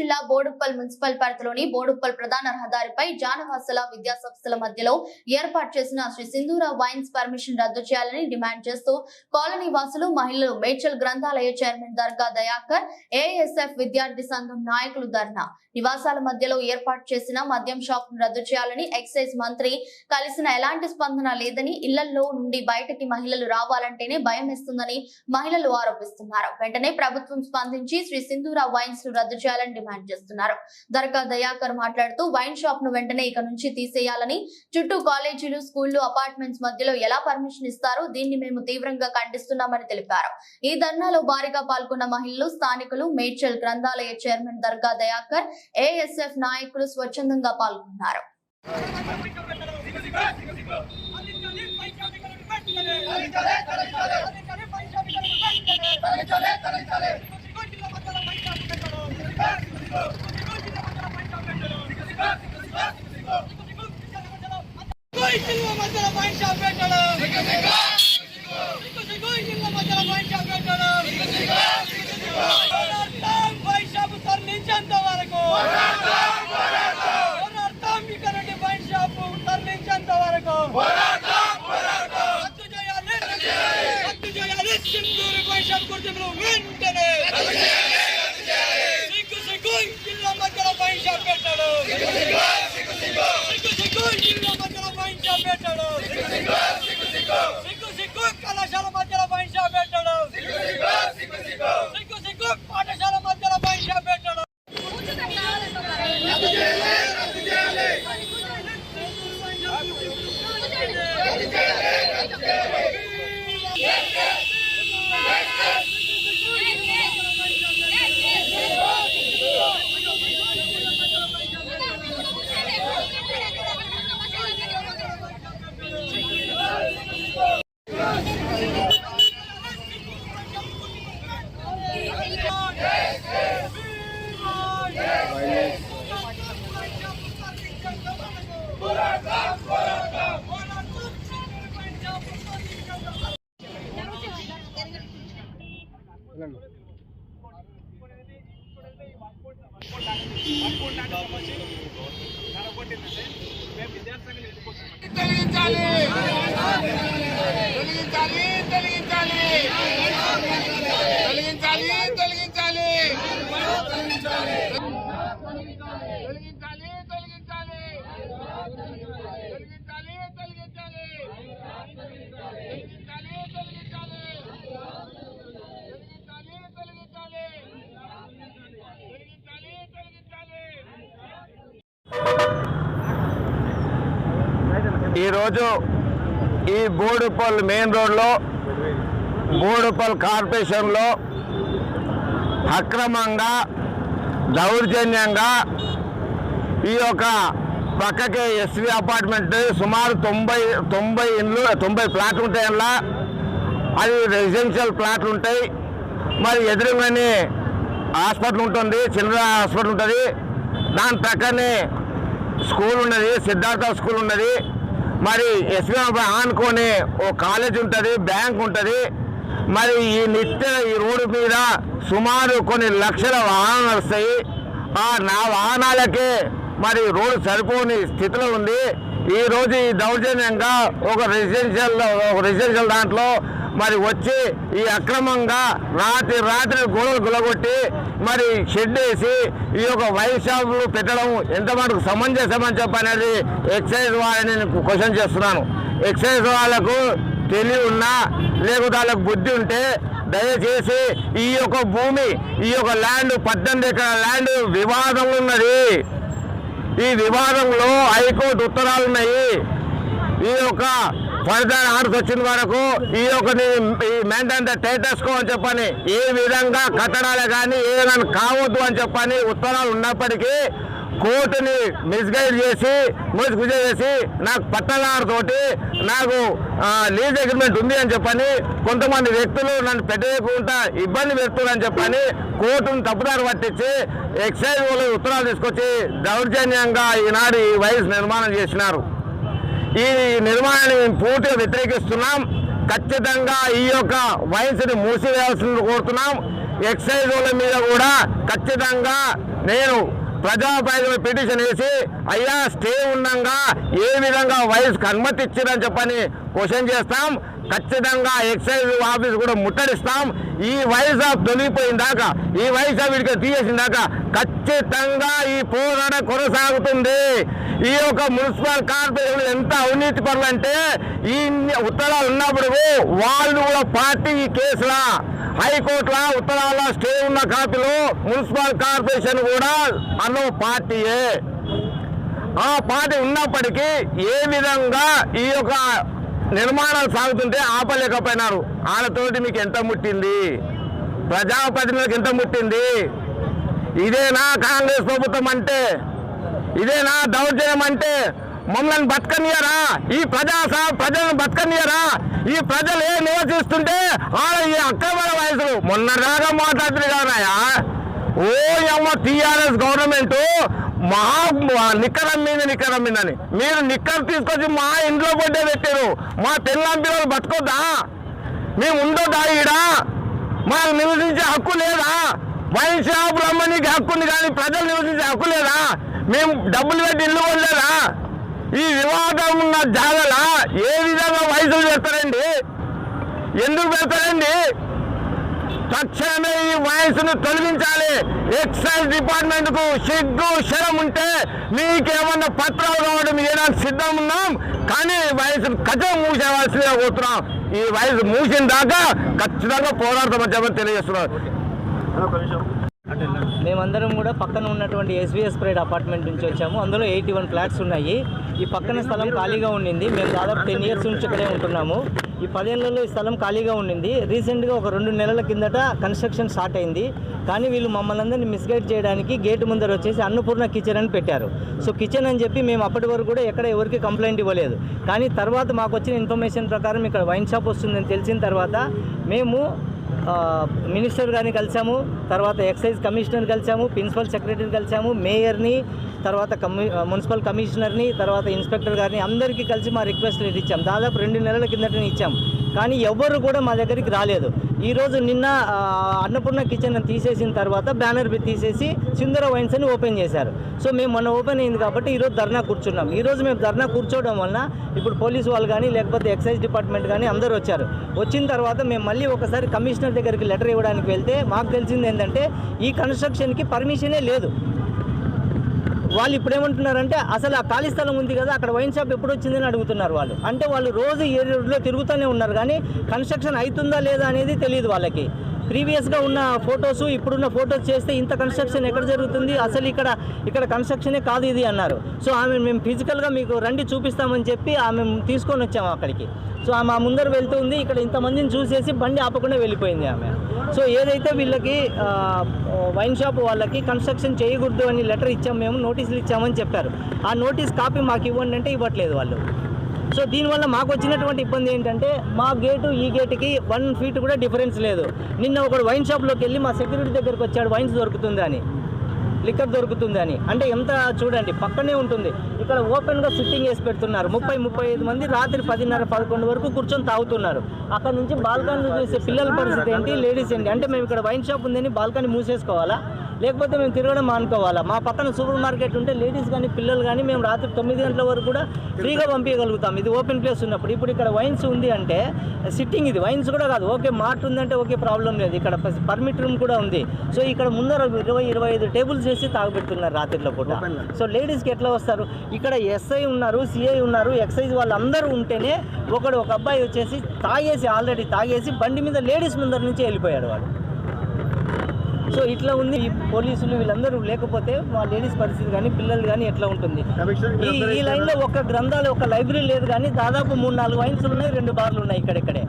జిల్లా బోడుప్పల్ మున్సిపల్ పరిధిలోని బోడుప్పల్ ప్రధాన రహదారిపై జానవాసల విద్యా సంస్థల మధ్యలో ఏర్పాటు చేసిన శ్రీ సింధూర వైన్స్ పర్మిషన్ రద్దు చేయాలని డిమాండ్ చేస్తూ కాలనీ వాసులు మహిళలు మేడ్చల్ గ్రంథాలయ చైర్మన్ దర్గా దయాకర్ ఏఎస్ఎఫ్ విద్యార్థి సంఘం నాయకులు ధర్నా. నివాసాల మధ్యలో ఏర్పాటు చేసిన మద్యం షాప్ను రద్దు చేయాలని ఎక్సైజ్ మంత్రి కలిసిన ఎలాంటి స్పందన లేదని ఇళ్ళలో నుండి బయటకి మహిళలు రావాలంటేనే భయం వేస్తుందని మహిళలు ఆరోపిస్తున్నారు. వెంటనే ప్రభుత్వం స్పందించి శ్రీ సింధూర వైన్స్ను రద్దు చేయాలని డిమాండ్ చేస్తున్నారు దర్గా దయాకర్ మాట్లాడుతూ వైన్ షాప్ను వెంటనే ఇక నుంచి తీసేయాలని చుట్టూ కాలేజీలు స్కూళ్ళు అపార్ట్మెంట్స్ మధ్యలో ఎలా పర్మిషన్ ఇస్తారో దీన్ని మేము తీవ్రంగా ఖండిస్తున్నామని తెలిపారు ఈ ధర్నాలో భారీగా పాల్గొన్న మహిళలు స్థానికులు మేడ్చల్ గ్రంథాలయ చైర్మన్ దర్గా దయాకర్ ఏఎస్ఎఫ్ నాయకులు స్వచ్ఛందంగా పాల్గొన్నారు సింధూరు వైశాఖ కుటుంబంలో వెంటనే పెట్టాడు ఈరోజు ఈ బోడుపల్ మెయిన్ రోడ్లో బోడుపల్ కార్పొరేషన్లో అక్రమంగా దౌర్జన్యంగా ఈ యొక్క పక్కకే ఎస్వి అపార్ట్మెంట్ సుమారు తొంభై తొంభై ఇండ్లు తొంభై ప్లాట్లు ఉంటాయి అందులో. అది రెసిడెన్షియల్ ప్లాట్లు ఉంటాయి. మరి ఎదురుగానే హాస్పిటల్ ఉంటుంది చిల్డ్రన్ హాస్పిటల్ ఉంటుంది. దాని ప్రక్కనే స్కూల్ ఉన్నది సిద్ధార్థ స్కూల్ ఉన్నది. మరి ఎస్బీఐ ఆనుకొని ఓ కాలేజ్ ఉంటుంది బ్యాంక్ ఉంటుంది. మరి ఈ నిత్య ఈ రోడ్డు మీద సుమారు కొన్ని లక్షల వాహనాలు వస్తాయి ఆ నా వాహనాలకే మరి రోడ్డు సరిపోని స్థితిలో ఉంది. ఈ రోజు ఈ దౌర్జన్యంగా ఒక రెసిడెన్షియల్ ఒక రెసిడెన్షియల్ దాంట్లో మరి వచ్చి ఈ అక్రమంగా రాత్రి రాత్రి గోడలు గులగొట్టి మరి షెడ్ వేసి ఈ యొక్క వైన్ షాపులు పెట్టడం ఎంత మటుకు సమంజసమని చెప్పనేది ఎక్సైజ్ వాళ్ళని నేను క్వశ్చన్ చేస్తున్నాను. ఎక్సైజ్ వాళ్ళకు తెలివి ఉన్నా లేకపోతే వాళ్ళకు బుద్ధి ఉంటే దయచేసి ఈ యొక్క భూమి ఈ యొక్క ల్యాండ్ పద్దెనిమిది ఎకరాల ల్యాండ్ వివాదం ఉన్నది. ఈ వివాదంలో హైకోర్టు ఉత్తరాలు ఉన్నాయి ఈ యొక్క ఫలితాలు ఆర్డర్స్ వచ్చిన వరకు ఈ యొక్క ఈ మెయింటైన్ ద స్టేటస్ కో అని చెప్పని ఏ విధంగా కట్టడాలు కానీ ఏ విధంగా కావద్దు అని చెప్పని ఉత్తరాలు ఉన్నప్పటికీ కోర్టుని మిస్గైడ్ చేసి మోసుగుజ చేసి నాకు పట్టణాలతోటి నాకు లీజ్ అగ్రిమెంట్ ఉంది అని చెప్పని కొంతమంది వ్యక్తులు నన్ను పెట్టకుండా ఇబ్బంది పెడుతున్నారని చెప్పని కోర్టును తప్పుదారు పట్టించి ఎక్సైజ్ వాళ్ళు ఉత్తరాలు తీసుకొచ్చి దౌర్జన్యంగా ఈనాడు ఈ వయసు నిర్మాణం చేసినారు. ఈ నిర్మాణాన్ని మేము పూర్తిగా వ్యతిరేకిస్తున్నాం. ఖచ్చితంగా ఈ యొక్క వయసుని మూసివేయాల్సింది కోరుతున్నాం. ఎక్సైజ్ మీద కూడా ఖచ్చితంగా నేను ప్రజాప్రతినిధులు పిటిషన్ వేసి అయ్యా స్టే ఉండగా ఏ విధంగా వయసుకు అనుమతి ఇచ్చిందని చెప్పని క్వశ్చన్ చేస్తాం. ఖచ్చితంగా ఎక్సైజ్ ఆఫీస్ కూడా ముట్టడిస్తాం. ఈ వయసు తొలగిపోయిన దాకా ఈ వయసు వీడికి తీయేసిన దాకా ఖచ్చితంగా ఈ పోరాటం కొనసాగుతుంది. ఈ యొక్క మున్సిపల్ కార్పొరేషన్ ఎంత అవినీతి పనులంటే ఈ ఉత్తరాలు ఉన్నప్పుడు వాళ్ళు కూడా పార్టీ ఈ కేసులా హైకోర్టులో ఉత్తరాల స్టే ఉన్న కాపీలో మున్సిపల్ కార్పొరేషన్ కూడా అన్నో పార్టీయే. ఆ పార్టీ ఉన్నప్పటికీ ఏ విధంగా ఈ యొక్క నిర్మాణాలు సాగుతుంటే ఆపలేకపోయినారు. వాళ్ళతోటి మీకు ఎంత ముట్టింది? ప్రజాప్రతినిధులకు ఎంత ముట్టింది? ఇదేనా కాంగ్రెస్ ప్రభుత్వం అంటే? ఇదేనా దౌర్జన్యం అంటే మమ్మల్ని బతకనియరా? ఈ ప్రజా ప్రజలను బతకనియరా? ఈ ప్రజలు ఏ నివసిస్తుంటే ఆడ ఈ అక్రమాల వయసులు? మొన్నదాకా మాట్లాడుతున్నాయా కదనాయా ఓ అమ్మ టీఆర్ఎస్ గవర్నమెంట్ మా నిక్కరం మీద నిక్కరం మీదని. మీరు నిక్కర్ తీసుకొచ్చి మా ఇంట్లో పొట్టే పెట్టారు మా తెల్లం పిల్లలు బతకొద్దా? మేము ఉండొద్దా ఈడ? మాకు నివసించే హక్కు లేదా? వైన్ షాపులు అమ్మనికి హక్కు ఉంది కానీ ప్రజలు నివసించే హక్కు లేదా? మేము డబ్బులు పెట్టి ఇల్లు కొనలేదా? ఈ వివాదం ఉన్న జాగల ఏ విధంగా వయసులు పెడతారండి? ఎందుకు పెడతారండి? తక్షణమే ఈ వయసును తొలగించాలి. ఎక్సైజ్ డిపార్ట్మెంట్కు సిగ్గు శరం ఉంటే మీకేమన్నా పత్రాలు కావడం ఇవ్వడానికి సిద్ధం ఉన్నాం. కానీ వయసు కథ మూసేవాల్సిందిగా పోతున్నాం ఈ వయసు మూసిన దాకా ఖచ్చితంగా పోరాడతామని చెప్పని తెలియజేస్తున్నారు మేమందరం కూడా పక్కన ఉన్నటువంటి ఎస్బీఎస్ ప్రైడ్ అపార్ట్మెంట్ నుంచి వచ్చాము. అందులో ఎయిటీ వన్ ఫ్లాట్స్ ఉన్నాయి. ఈ పక్కన స్థలం ఖాళీగా ఉండింది. మేము దాదాపు టెన్ ఇయర్స్ నుంచి ఇక్కడే ఉంటున్నాము. ఈ పదేళ్ళలో ఈ స్థలం ఖాళీగా ఉండింది. రీసెంట్గా ఒక రెండు నెలల కిందట కన్స్ట్రక్షన్ స్టార్ట్ అయింది. కానీ వీళ్ళు మమ్మల్ని అందరినీ మిస్గైడ్ చేయడానికి గేట్ ముందర వచ్చేసి అన్నపూర్ణ కిచెన్ అని పెట్టారు. సో కిచెన్ అని చెప్పి మేము అప్పటి వరకు కూడా ఎక్కడ ఎవరికి కంప్లైంట్ ఇవ్వలేదు. కానీ తర్వాత మాకు వచ్చిన ఇన్ఫర్మేషన్ ప్రకారం ఇక్కడ వైన్ షాప్ వస్తుందని తెలిసిన తర్వాత మేము మినిస్టర్ గారిని కలిసాము తర్వాత ఎక్సైజ్ కమిషనర్ కలిసాము ప్రిన్సిపల్ సెక్రటరీని కలిసాము మేయర్ని తర్వాత కమి మున్సిపల్ కమిషనర్ని తర్వాత ఇన్స్పెక్టర్ గారిని అందరికీ కలిసి మా రిక్వెస్ట్ లెటర్ ఇచ్చాం. దాదాపు రెండు నెలల కిందటనే ఇచ్చాం. కానీ ఎవ్వరు కూడా మా దగ్గరికి రాలేదు. ఈరోజు నిన్న అన్నపూర్ణ కిచెన్ తీసేసిన తర్వాత బ్యానర్ తీసేసి సుందర వైన్స్ అని ఓపెన్ చేశారు. సో మేము మొన్న ఓపెన్ అయింది కాబట్టి ఈరోజు ధర్నా కూర్చున్నాం. ఈరోజు మేము ధర్నా కూర్చోవడం వలన ఇప్పుడు పోలీసు వాళ్ళు కానీ లేకపోతే ఎక్సైజ్ డిపార్ట్మెంట్ కానీ అందరూ వచ్చారు. వచ్చిన తర్వాత మేము మళ్ళీ ఒకసారి కమిషనర్ దగ్గరికి లెటర్ ఇవ్వడానికి వెళ్తే మాకు తెలిసింది ఏంటంటే ఈ కన్స్ట్రక్షన్కి పర్మిషనే లేదు. వాళ్ళు ఇప్పుడు ఏమంటున్నారంటే అసలు ఆ ఖాళీ స్థలం ఉంది కదా అక్కడ వైన్ షాప్ ఎప్పుడు వచ్చిందని అడుగుతున్నారు వాళ్ళు. అంటే వాళ్ళు రోజు ఏ రోడ్లో తిరుగుతూనే ఉన్నారు కానీ కన్స్ట్రక్షన్ అవుతుందా లేదా అనేది తెలియదు వాళ్ళకి. ప్రీవియస్గా ఉన్న ఫొటోస్ ఇప్పుడున్న ఫొటోస్ చేస్తే ఇంత కన్స్ట్రక్షన్ ఎక్కడ జరుగుతుంది? అసలు ఇక్కడ ఇక్కడ కన్స్ట్రక్షనే కాదు ఇది అన్నారు. సో ఆమె మేము ఫిజికల్గా మీకు రండి చూపిస్తామని చెప్పి ఆమె తీసుకొని వచ్చాము అక్కడికి. సో ఆమె ఆ ముందర వెళ్తుంది ఇక్కడ ఇంతమందిని చూసేసి బండి ఆపకుండా వెళ్ళిపోయింది ఆమె. సో ఏదైతే వీళ్ళకి వైన్ షాప్ వాళ్ళకి కన్స్ట్రక్షన్ చేయకూడదు అని లెటర్ ఇచ్చాము మేము నోటీసులు ఇచ్చామని చెప్పారు. ఆ నోటీస్ కాపీ మాకు ఇవ్వండి అంటే ఇవ్వట్లేదు వాళ్ళు. సో దీనివల్ల మాకు వచ్చినటువంటి ఇబ్బంది ఏంటంటే మా గేటు ఈ గేటుకి వన్ ఫీట్ కూడా డిఫరెన్స్ లేదు. నిన్న ఒకడు వైన్ షాప్లోకి వెళ్ళి మా సెక్యూరిటీ దగ్గరకు వచ్చాడు వైన్స్ దొరుకుతుందని లిక్కర్ దొరుకుతుంది అని అంటే ఎంత చూడండి పక్కనే ఉంటుంది. ఇక్కడ ఓపెన్గా సిట్టింగ్ వేసి పెడుతున్నారు. ముప్పై ముప్పై ఐదు మంది రాత్రి పదిన్నర పదకొండు వరకు కూర్చొని తాగుతున్నారు. అక్కడ నుంచి బాల్కనీ చూసే పిల్లల పరిస్థితి ఏంటి లేడీస్ ఏంటి? అంటే మేము ఇక్కడ వైన్ షాప్ ఉందని బాల్కనీ మూసేసుకోవాలా? లేకపోతే మేము తిరగడం మానుకోవాలా? మా పక్కన సూపర్ మార్కెట్ ఉంటే లేడీస్ కానీ పిల్లలు కానీ మేము రాత్రి తొమ్మిది గంటల వరకు కూడా ఫ్రీగా పంపించగలుగుతాం. ఇది ఓపెన్ ప్లేస్ ఉన్నప్పుడు. ఇప్పుడు ఇక్కడ వైన్స్ ఉంది అంటే సిట్టింగ్ ఇది. వైన్స్ కూడా కాదు. ఓకే మార్ట్ ఉందంటే ఓకే ప్రాబ్లం లేదు. ఇక్కడ పర్మిట్ రూమ్ కూడా ఉంది. సో ఇక్కడ ముందర ఇరవై ఇరవై ఐదు టేబుల్స్ వేసి తాగుపెడుతున్నారు రాత్రిలో పూట. సో లేడీస్కి ఎట్లా వస్తారు? ఇక్కడ ఎస్ఐ ఉన్నారు సిఐ ఉన్నారు ఎక్సైజ్ వాళ్ళందరూ ఉంటేనే ఒకడు ఒక అబ్బాయి వచ్చేసి తాగేసి ఆల్రెడీ తాగేసి బండి మీద లేడీస్ ముందర నుంచి వెళ్ళిపోయాడు వాడు. సో ఇట్లా ఉంది. ఈ పోలీసులు వీళ్ళందరూ లేకపోతే మా లేడీస్ పరిస్థితి కానీ పిల్లలు కానీ ఎట్లా ఉంటుంది? ఈ ఈ లైన్లో ఒక గ్రంథాలు ఒక లైబ్రరీ లేదు కానీ దాదాపు మూడు నాలుగు వైన్స్ ఉన్నాయి రెండు బార్లు ఉన్నాయి ఇక్కడిక్కడే.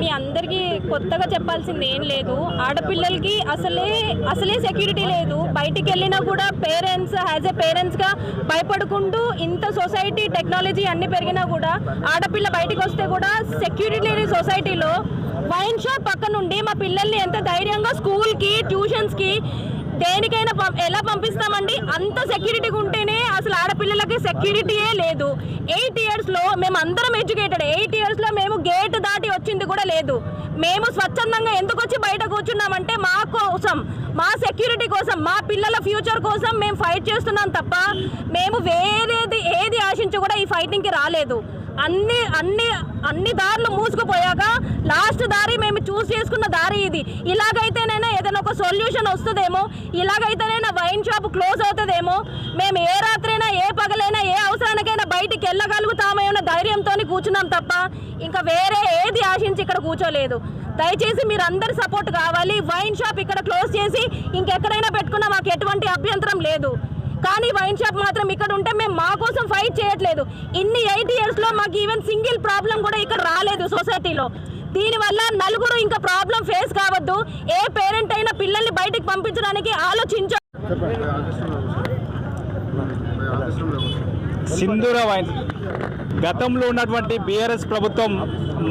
మీ అందరికీ కొత్తగా చెప్పాల్సింది ఏం లేదు. ఆడపిల్లలకి అసలే అసలే సెక్యూరిటీ లేదు. బయటికి వెళ్ళినా కూడా పేరెంట్స్ యాజ్ ఎ పేరెంట్స్గా భయపడుకుంటూ ఇంత సొసైటీ టెక్నాలజీ అన్ని పెరిగినా కూడా ఆడపిల్ల బయటికి వస్తే కూడా సెక్యూరిటీ లేని సొసైటీలో వైన్ షాప్ పక్క నుండి మా పిల్లల్ని ఎంత ధైర్యంగా స్కూల్కి ట్యూషన్స్కి దేనికైనా పం- ఎలా పంపిస్తామండి? అంత సెక్యూరిటీగా ఉంటేనే అసలు ఆడపిల్లలకి సెక్యూరిటీయే లేదు. ఎయిట్ ఇయర్స్లో మేము అందరం ఎడ్యుకేటెడ్. ఎయిట్ ఇయర్స్లో మేము గేట్ దాటి వచ్చింది కూడా లేదు. మేము స్వచ్ఛందంగా ఎందుకు వచ్చి బయట కూర్చున్నామంటే మా కోసం మా సెక్యూరిటీ కోసం మా పిల్లల ఫ్యూచర్ కోసం మేము ఫైట్ చేస్తున్నాం తప్ప మేము వేరేది ఫైటింగ్కి రాలేదు. అన్ని అన్ని అన్ని దారులు మూసుకుపోయాక లాస్ట్ దారి మేము చూస్ చేసుకున్న దారి ఇది. ఇలాగైతేనైనా ఏదైనా ఒక సొల్యూషన్ వస్తుందేమో? ఇలాగైతేనైనా వైన్ షాప్ క్లోజ్ అవుతుందేమో? మేము ఏ రాత్రైనా ఏ పగలైనా ఏ అవసరానికైనా బయటికి వెళ్ళగలుగుతామో ధైర్యంతో కూర్చున్నాం తప్ప ఇంకా వేరే ఏది ఆశించి ఇక్కడ కూర్చోలేదు. దయచేసి మీరు అందరి సపోర్ట్ కావాలి. వైన్ షాప్ ఇక్కడ క్లోజ్ చేసి ఇంకెక్కడైనా పెట్టుకున్నా మాకు ఎటువంటి అభ్యంతరం లేదు. కానీ వైన్ షాప్ మాత్రం ఇక్కడ ఉంటే మేము మా కోసం ఫైట్ చేయట్లేదు. ఇన్ని ఎయిట్ ఇయర్స్లో మాకు ఈవెన్ సింగిల్ ప్రాబ్లం కూడా ఇక్కడ రాలేదు సొసైటీలో దీనివల్ల నలుగురు ఇంకా ప్రాబ్లం ఫేస్ కావద్దు. ఏ పేరెంట్ అయినా పిల్లల్ని బయటికి పంపించడానికి ఆలోచించ సింధూర వైన్. గతంలో ఉన్నటువంటి బీఆర్ఎస్ ప్రభుత్వం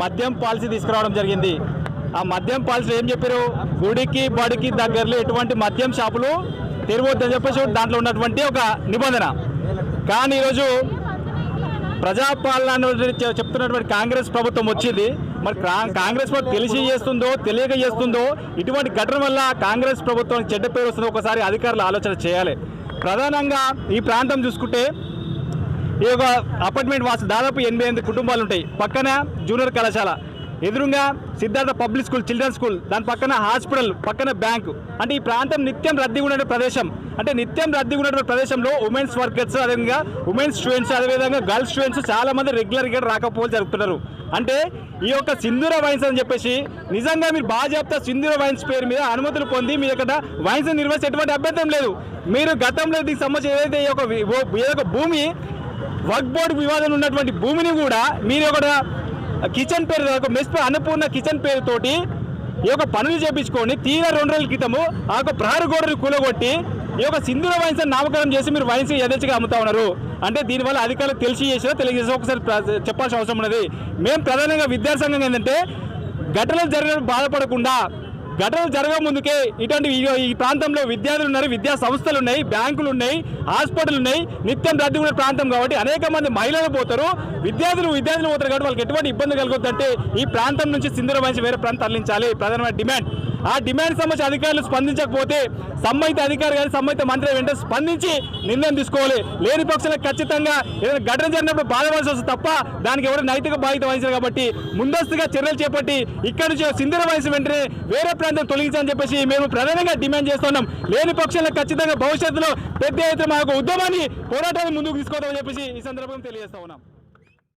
మద్యం పాలసీ తీసుకురావడం జరిగింది. ఆ మద్యం పాలసీ ఏం చెప్పారు? గుడికి బడికి దగ్గరలో ఎటువంటి మద్యం షాపులు తెరవద్దని చెప్పేసి దాంట్లో ఉన్నటువంటి ఒక నిబంధన. కానీ ఈరోజు ప్రజాపాలన చెప్తున్నటువంటి కాంగ్రెస్ ప్రభుత్వం వచ్చింది. మరి కాంగ్రెస్ ప్రభుత్వం తెలిసి చేస్తుందో తెలియక చేస్తుందో ఇటువంటి ఘటన వల్ల కాంగ్రెస్ ప్రభుత్వం చెడ్డ పేరు వస్తుందో ఒకసారి అధికారులు ఆలోచన చేయాలి. ప్రధానంగా ఈ ప్రాంతం చూసుకుంటే ఈ యొక్క అపార్ట్మెంట్ వాసు దాదాపు ఎనభై ఎనిమిది కుటుంబాలు ఉంటాయి. పక్కన జూనియర్ కళాశాల ఎదురుగా Siddhartha public school children school దాని పక్కన హాస్పిటల్ పక్కన బ్యాంకు. అంటే ఈ ప్రాంతం నిత్యం రద్దీగా ఉండే ప్రదేశం. అంటే నిత్యం రద్దీగా ఉన్నటువంటి ప్రదేశంలో ఉమెన్స్ వర్కర్స్ అదేవిధంగా ఉమెన్స్ స్టూడెంట్స్ అదేవిధంగా గర్ల్స్ స్టూడెంట్స్ చాలా మంది రెగ్యులర్గా రాకపోలు జరుపుతున్నారు అంటే ఈ యొక్క సింధూర వైన్స్ అని చెప్పేసి నిజంగా మీరు బాగా చెప్తా సింధూర వైన్స్ పేరు మీద అనుమతులు పొంది మీ యొక్క వైన్స్ నిర్వహించే ఎటువంటి అభ్యంతరం లేదు. మీరు గతంలో దీనికి సంబంధించి ఏదైతే ఈ యొక్క ఈ యొక్క భూమి వర్క్ బోర్డు వివాదం ఉన్నటువంటి భూమిని కూడా మీరు ఒక కిచెన్ పేరు మెస్ అన్నపూర్ణ కిచెన్ పేరుతోటి ఈ యొక్క పనులు చేపించుకొని తీరా రెండు రోజుల క్రితము ఆ యొక్క ప్రహరీ గోడలు కూలగొట్టి ఈ యొక్క సింధూర వైన్స్ నామకరణం చేసి మీరు వైన్స్ యథేచ్ఛగా అమ్ముతా ఉన్నారు. అంటే దీనివల్ల అధికారులు తెలిసి చేసినా తెలియజేసి ఒకసారి చెప్పాల్సిన అవసరం ఉన్నది. మేము ప్రధానంగా విద్యాసంఘం ఏంటంటే ఘటనలు జరిగిన బాధపడకుండా ఘటనలు జరగక ముందుకే ఇటువంటి ఈ- ప్రాంతంలో విద్యార్థులు ఉన్నారు విద్యా సంస్థలు ఉన్నాయి బ్యాంకులు ఉన్నాయి హాస్పిటల్ ఉన్నాయి నిత్యం రద్దీ ఉన్న ప్రాంతం కాబట్టి అనేక మంది మహిళలు పోతారు. విద్యార్థులు విద్యార్థులు పోతారు కాబట్టి వాళ్ళకి ఎటువంటి ఇబ్బంది కలగొద్దంటే ఈ ప్రాంతం నుంచి సింధుర మంచి వేరే ప్రాంతం తరలించాలి. ప్రధానమైన డిమాండ్. ఆ డిమాండ్ సంబంధించి అధికారులు స్పందించకపోతే సంబంధిత అధికారి కానీ సంబంధిత మంత్రి వెంటనే స్పందించి నిర్ణయం తీసుకోవాలి. లేని పక్షంలో ఖచ్చితంగా ఏదైనా ఘటన జరిగినప్పుడు బాధపడాల్సి వస్తుంది తప్ప దానికి ఎవరు నైతిక బాధ్యత వహించారు కాబట్టి ముందస్తుగా చర్యలు చేపట్టి ఇక్కడ నుంచి సింధుర వయసు వెంటనే వేరే ప్రాంతం తొలగించాలని చెప్పేసి మేము ప్రధానంగా డిమాండ్ చేస్తున్నాం లేని పక్షంలో ఖచ్చితంగా భవిష్యత్తులో పెద్ద ఎత్తున మా యొక్క ఉద్యమాన్ని పోరాటాన్ని ముందుకు తీసుకోవడం చెప్పేసి ఈ సందర్భంగా తెలియజేస్తా ఉన్నాం.